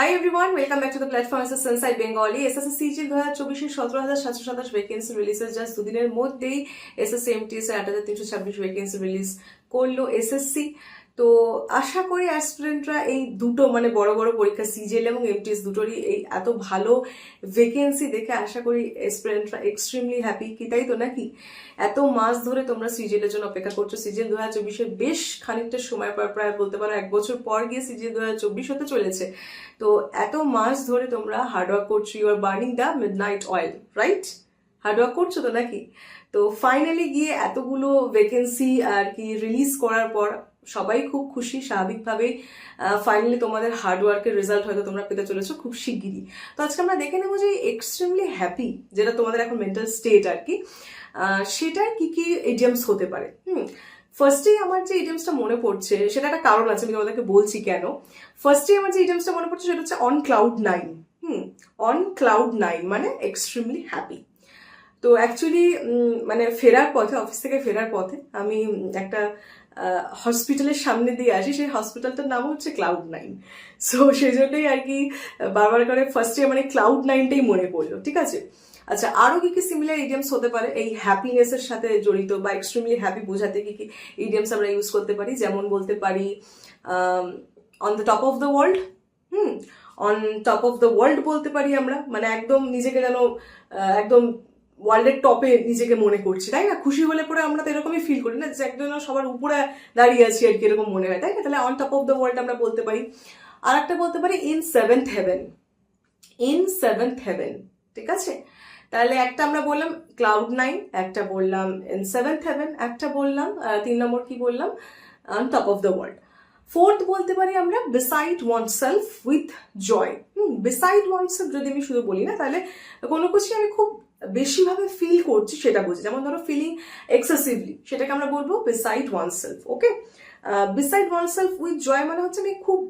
Hi everyone welcome back to the platform S Sensei Bengali S S CG দু হাজার চব্বিশে সতেরো হাজার সাতশো সাতাশ ভ্যাকেন্সি রিলিজের জাস্ট দুদিনের মধ্যেই এস এস এমটিএস আট হাজার তিনশো ছাব্বিশ ভ্যাকেন্সি রিলিজ করল এসএসসি তো আশা করি অ্যাসপিরেন্টরা এই দুটো মানে বড় বড় পরীক্ষা সিজিএল এবং এমটিএস দুটোরই এই এত ভালো ভ্যাকেন্সি দেখে আশা করি অ্যাসপিরেন্টরা এক্সট্রিমলি হ্যাপি কি তাই তো নাকি? এত মাস ধরে তোমরা সিজিএল এর জন্য অপেক্ষা করছ। সিজিএল দু হাজার চব্বিশের বেশ খানিকটা সময় পর প্রায় বলতে পারো এক বছর পর গিয়ে সিজিএল দু হাজার চব্বিশ হতে চলেছে। তো এত মাস ধরে তোমরা হার্ডওয়ার্ক করছ। You are burning the midnight oil right hard work করছ তো নাকি? তো ফাইনালি গিয়ে এতগুলো ভ্যাকেন্সি আর কি রিলিজ করার পর সবাই খুব খুশি স্বাভাবিকভাবেই ফাইনালি তোমাদের হার্ডওয়ার্কের রেজাল্ট হয়তো তোমরা পেতে চলেছো খুব শিগগিরই। তো আজকে আমরা দেখে নেব যে এক্সট্রিমলি হ্যাপি যেটা তোমাদের এখন মেন্টাল স্টেট আর কি সেটার কি কি এডিয়ামস হতে পারে। হুম ফার্স্টেই আমার যে ইডিয়ামসটা মনে পড়ছে, সেটা একটা কারণ আছে, আমি তোমাদেরকে বলছি কেন। ফার্স্টেই আমার যে ইডিয়ামসটা মনে পড়ছে, সেটা হচ্ছে on cloud nine hmm on cloud nine মানে এক্সট্রিমলি হ্যাপি তো অ্যাকচুয়ালি মানে ফেরার পথে অফিস থেকে ফেরার পথে আমি একটা হসপিটালের সামনে দিয়ে আসি। সেই হসপিটালটার নাম হচ্ছে ক্লাউড নাইন সো সেই জন্যই আর কি, বারবার করে ফার্স্টে মানে ক্লাউড নাইনটাই মনে পড়ল, ঠিক আছে? আচ্ছা আরও কি কি সিমিলার ইডিয়ামস হতে পারে? এই হ্যাপিনেসের সাথে জড়িত বা এক্সট্রিমলি হ্যাপি বোঝাতে কি কি ইডিয়ামস আমরা ইউজ করতে পারি? যেমন বলতে পারি on the top of the world hmm? On top of the world বলতে পারি আমরা। মানে একদম নিজেকে যেন একদম ওয়ার্ল্ডের টপে নিজেকে মনে করছি, তাই না? খুশি হলে পরে আমরা তো এরকমই ফিল করি না, যে একজন সবার উপরে দাঁড়িয়ে আছি আর কি, এরকম মনে হয়, তাই না? তাহলে on top of the world আমরা বলতে পারি। আর একটা বলতে পারি in seventh heaven in seventh heaven ঠিক আছে? তাহলে একটা আমরা বললাম ক্লাউড নাইন একটা বললাম ইন সেভেন্থ হেভেন একটা বললাম তিন নম্বর কি বললাম? On top of the world fourth বলতে পারি আমরা beside oneself with joy hmm ওয়ার্ডসের যদি আমি শুধু বলি না, তাহলে কোনো কিছু আমি খুব বেশিভাবে ফিল করছি সেটা বলছি যেমন ধরো ফিলিং এক্সেসিভলি সেটাকে আমরা বলব beside oneself okay beside oneself with joy মানে হচ্ছে আমি খুব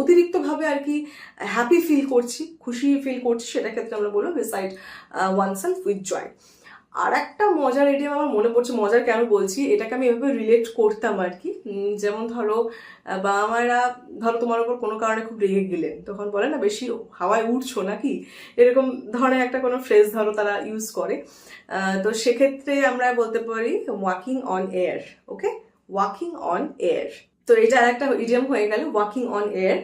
অতিরিক্তভাবে আর কি হ্যাপি ফিল করছি, খুশি ফিল করছি সেটা ক্ষেত্রে আমরা বলব beside oneself with joy আর একটা মজার এডিয়াম আমার মনে পড়ছে, মজার কেন বলছি? এটাকে আমি এভাবে রিলেট করতাম আর কি। যেমন ধরো বাবা মায়েরা, ধরো তোমার উপর কোনো কারণে খুব রেগে গেলেন, তখন বলে না, বেশি হাওয়ায় উঠছো নাকি? এরকম ধরনের একটা কোনো ফ্রেজ ধরো তারা ইউজ করে। তো সেক্ষেত্রে আমরা বলতে পারি walking on air okay walking on air তো এটা একটা ইডিয়াম হয়ে গেল ওয়াকিং অন এয়ার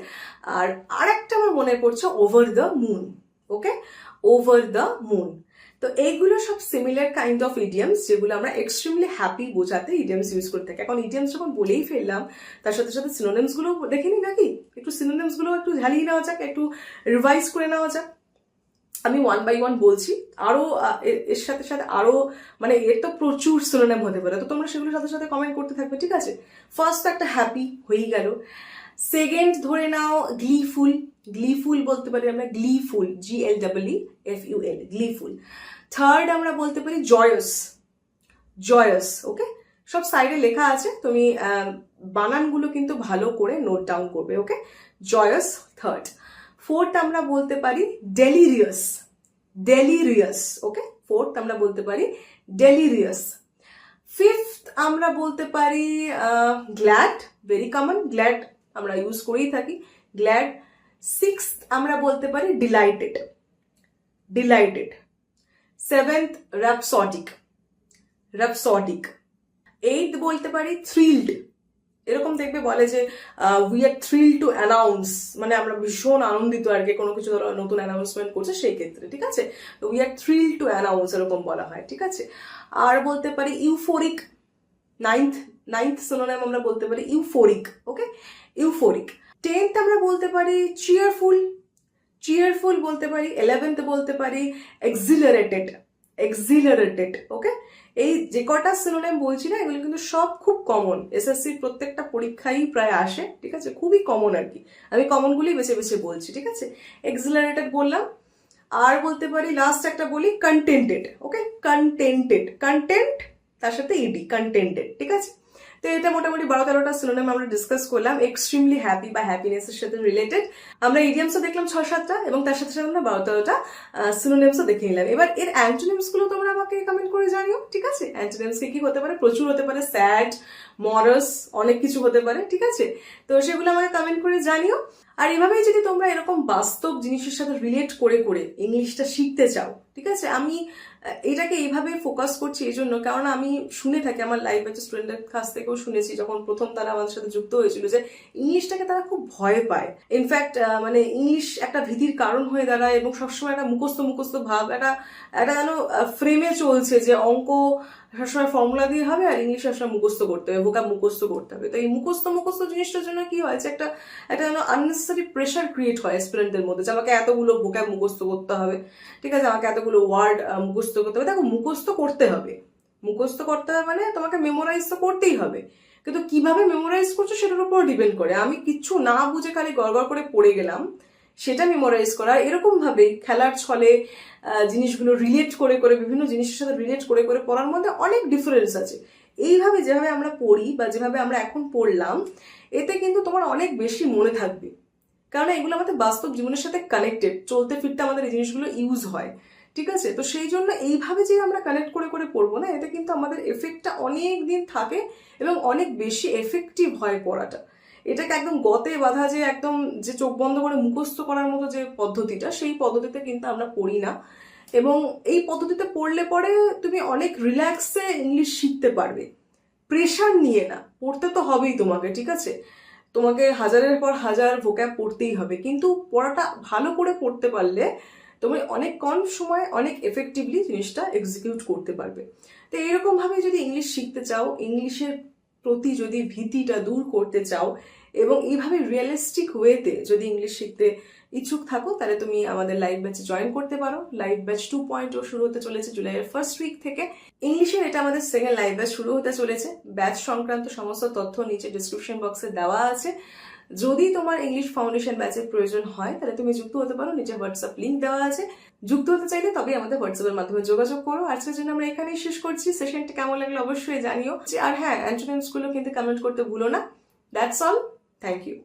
আর আরেকটা আমার মনে পড়ছে over the moon okay over the moon তো এইগুলো সব সিমিলার কাইন্ড অফ ইডিয়ামস যেগুলো আমরা এক্সট্রিমলি হ্যাপি বোঝাতে ইডিয়ামস ইউজ করে থাকি। এখন ইডিয়ামস যখন বলেই ফেললাম, তার সাথে সাথে সিনোনিমসগুলো দেখে নি নাকি? একটু সিনোনিমসগুলো একটু ঝালিয়ে নেওয়া যাক, একটু রিভাইজ করে নেওয়া যাক। আমি ওয়ান বাই ওয়ান বলছি। আরও এর- এর সাথে সাথে আরও মানে এর তো প্রচুর সিনোনিম হতে পারে। তো তোমরা সেগুলোর সাথে সাথে কমেন্ট করতে থাকবে, ঠিক আছে? ফার্স্ট একটা হ্যাপি হয়েই গেল। সেকেন্ড ধরে নাও গ্লিফুল গ্লিফুল বলতে পারি আমরা gleeful G L double F U L gleeful third আমরা বলতে পারি জয়স জয়স ওকে সব সাইডে লেখা আছে, তুমি বানানগুলো কিন্তু ভালো করে নোট ডাউন করবে ওকে জয়স থার্ড ফোর্থ আমরা বলতে পারি ডেলিরিয়াস ডেলিরিয়াস ওকে ফোর্থ আমরা বলতে পারি ডেলিরিয়াস ফিফথ আমরা বলতে পারি গ্ল্যাড ভেরি কমন গ্ল্যাড আমরা ইউজ করেই থাকি। গ্ল্যাড সিক্স আমরা বলতে পারি delighted delighted seventh rhapsodic rhapsodic eight বলতে পারি থ্রিল্ড এরকম দেখবে বলে যে we are thrill to announce মানে আমরা ভীষণ আনন্দিত আর কি, কোনো কিছু ধরো নতুন অ্যানাউন্সমেন্ট করছে সেই ক্ষেত্রে, ঠিক আছে? We are thrill to announce এরকম বলা হয়, ঠিক আছে? আর বলতে পারি ইউফোরিক নাইন্থ নাইন্থ সিনোনিম আমরা বলতে পারি ইউফোরিক ওকে ইউফোরিক টেন্থ আমরা বলতে পারি চিয়ারফুল চিয়ারফুল বলতে পারি ইলেভেন্থ বলতে পারি এক্সিলারেটেড এক্সিলারেটেড ওকে এই যে কটা সিনোনিম বলছি না, এগুলো কিন্তু সব খুব কমন এসএসসির প্রত্যেকটা পরীক্ষাই প্রায় আসে, ঠিক আছে? খুবই কমন আর কি। আমি কমনগুলি বেছে বেছে বলছি, ঠিক আছে? এক্সিলারেটেড বললাম। আর বলতে পারি লাস্ট একটা বলি কন্টেন্টেড ওকে কন্টেন্টেড কন্টেন্ট তার সাথে ইডি কন্টেন্টেড ঠিক আছে? তো এটা মোটামুটি বারো তেরোটা সিনোনিম আমরা ডিসকাস করলাম এক্সট্রিমলি হ্যাপি বা হ্যাপিনেসের সাথে রিলেটেড আমরা ইডিয়ামসও দেখলাম ছ সাতটা এবং তার সাথে সাথে আমরা বারো তেরোটা সিনোনিমসও দেখে নিলাম। এবার এর অ্যান্টোনিমসগুলো তোমরা আমাকে কমেন্ট করে জানিও, ঠিক আছে? অ্যান্টোনিমস কি হতে পারে? প্রচুর হতে পারে স্যাড মরাস, অনেক কিছু হতে পারে, ঠিক আছে? তো সেগুলো আমাকে কমেন্ট করে জানিও। আর এভাবেই যদি তোমরা এরকম বাস্তব জিনিসের সাথে রিলেট করে করে ইংলিশটা শিখতে চাও, ঠিক আছে? আমি এটাকে এইভাবে ফোকাস করছি এই জন্য, কারণ আমি শুনে থাকি, আমার লাইফ ব্যাচের স্টুডেন্টের কাছ থেকেও শুনেছি, যখন প্রথম তারা আমাদের সাথে যুক্ত হয়েছিল যে ইংলিশটাকে তারা খুব ভয় পায়। ইনফ্যাক্ট মানে ইংলিশ একটা ভীতির কারণ হয়ে দাঁড়ায় এবং সবসময় একটা মুখস্থ মুখস্থ ভাব, একটা একটা যেন ফ্রেমে চলছে যে অঙ্ক সবসময় ফর্মুলা দিয়ে হবে আর ইংলিশ সবসময় মুখস্থ করতে হবে ভোকাব মুখস্থ করতে হবে। তো এই মুখস্থ মুখস্থ জিনিসটার জন্য কি হয় যে একটা একটা যেন আননেসেসারি প্রেশার ক্রিয়েট হয় স্টুডেন্টদের মধ্যে যে আমাকে এতগুলো ভোকাব মুখস্থ করতে হবে, ঠিক আছে? আমাকে এতগুলো ওয়ার্ড মুখস্থ করতে হবে। দেখো, মুখস্থ করতে হবে। মুখস্থ করতে হবে মানে তোমাকে মেমোরাইজ তো করতেই হবে। কিন্তু কীভাবে মেমোরাইজ করছ সেটার উপর ডিপেন্ড করে। আমি কিচ্ছু না বুঝে খালি গড়গড় করে পড়ে গেলাম। সেটা মেমোরাইজ করা এরকম ভাবেই খেলার ছলে জিনিসগুলো রিলেট করে করে, বিভিন্ন জিনিসের সাথে রিলেট করে করে পড়ার মধ্যে অনেক ডিফারেন্স আছে। এইভাবে যেভাবে আমরা পড়ি বা যেভাবে আমরা এখন পড়লাম, এতে কিন্তু তোমার অনেক বেশি মনে থাকবে। কারণ এগুলো আমাদের বাস্তব জীবনের সাথে কানেক্টেড চলতে ফিরতে আমাদের এই জিনিসগুলো ইউজ হয়। ঠিক আছে? তো সেই জন্য এইভাবে যে আমরা কানেক্ট করে করে পড়ব না, এতে কিন্তু আমাদের এফেক্টটা অনেক দিন থাকে এবং অনেক বেশি এফেক্টিভ হয় পড়াটা। এটাকে একদম গতে বাঁধা যে একদম যে চোখ বন্ধ করে মুখস্থ করার মতো যে পদ্ধতিটা, সেই পদ্ধতিতে কিন্তু আমরা পড়ি না। এবং এই পদ্ধতিতে পড়লে পরে তুমি অনেক রিল্যাক্সে ইংলিশ শিখতে পারবে। প্রেশার নিয়ে না, পড়তে তো হবেই তোমাকে, ঠিক আছে? তোমাকে হাজারের পর হাজার ভোক্যাব পড়তেই হবে। কিন্তু পড়াটা ভালো করে পড়তে পারলে তুমি অনেক কম সময় অনেক এফেক্টিভলি জিনিসটা এক্সিকিউট করতে পারবে। তো এরকম ভাবে যদি ইংলিশ শিখতে চাও, ইংলিশের প্রতি যদি ভীতিটা দূর করতে চাও এবং এইভাবে রিয়েলিস্টিক ওয়েতে যদি ইংলিশ শিখতে ইচ্ছুক থাকো, তাহলে তুমি আমাদের লাইভ ব্যাচে জয়েন করতে পারো। Live batch two point O শুরু হতে চলেছে জুলাইয়ের ফার্স্ট উইক থেকে। ইংলিশের এটা আমাদের সেকেন্ড লাইভ ব্যাচ শুরু হতে চলেছে। ব্যাচ সংক্রান্ত সমস্ত তথ্য নিচে ডিসক্রিপশন বক্সে দেওয়া আছে। যদি তোমার ইংলিশ ফাউন্ডেশন ব্যাচের প্রয়োজন হয়, তাহলে তুমি যুক্ত হতে পারো। নিচে হোয়াটসঅ্যাপ লিঙ্ক দেওয়া আছে। যুক্ত হতে চাইলে তবে আমাদের হোয়াটসঅ্যাপের মাধ্যমে যোগাযোগ করো। আজকের জন্য আমরা এখানেই শেষ করছি। সেশনটি কেমন লাগল অবশ্যই জানিও। আর হ্যাঁ অ্যান্টোনিয়াম স্কুলও কিন্তু কমেন্ট করতে ভুলো না। That's all thank you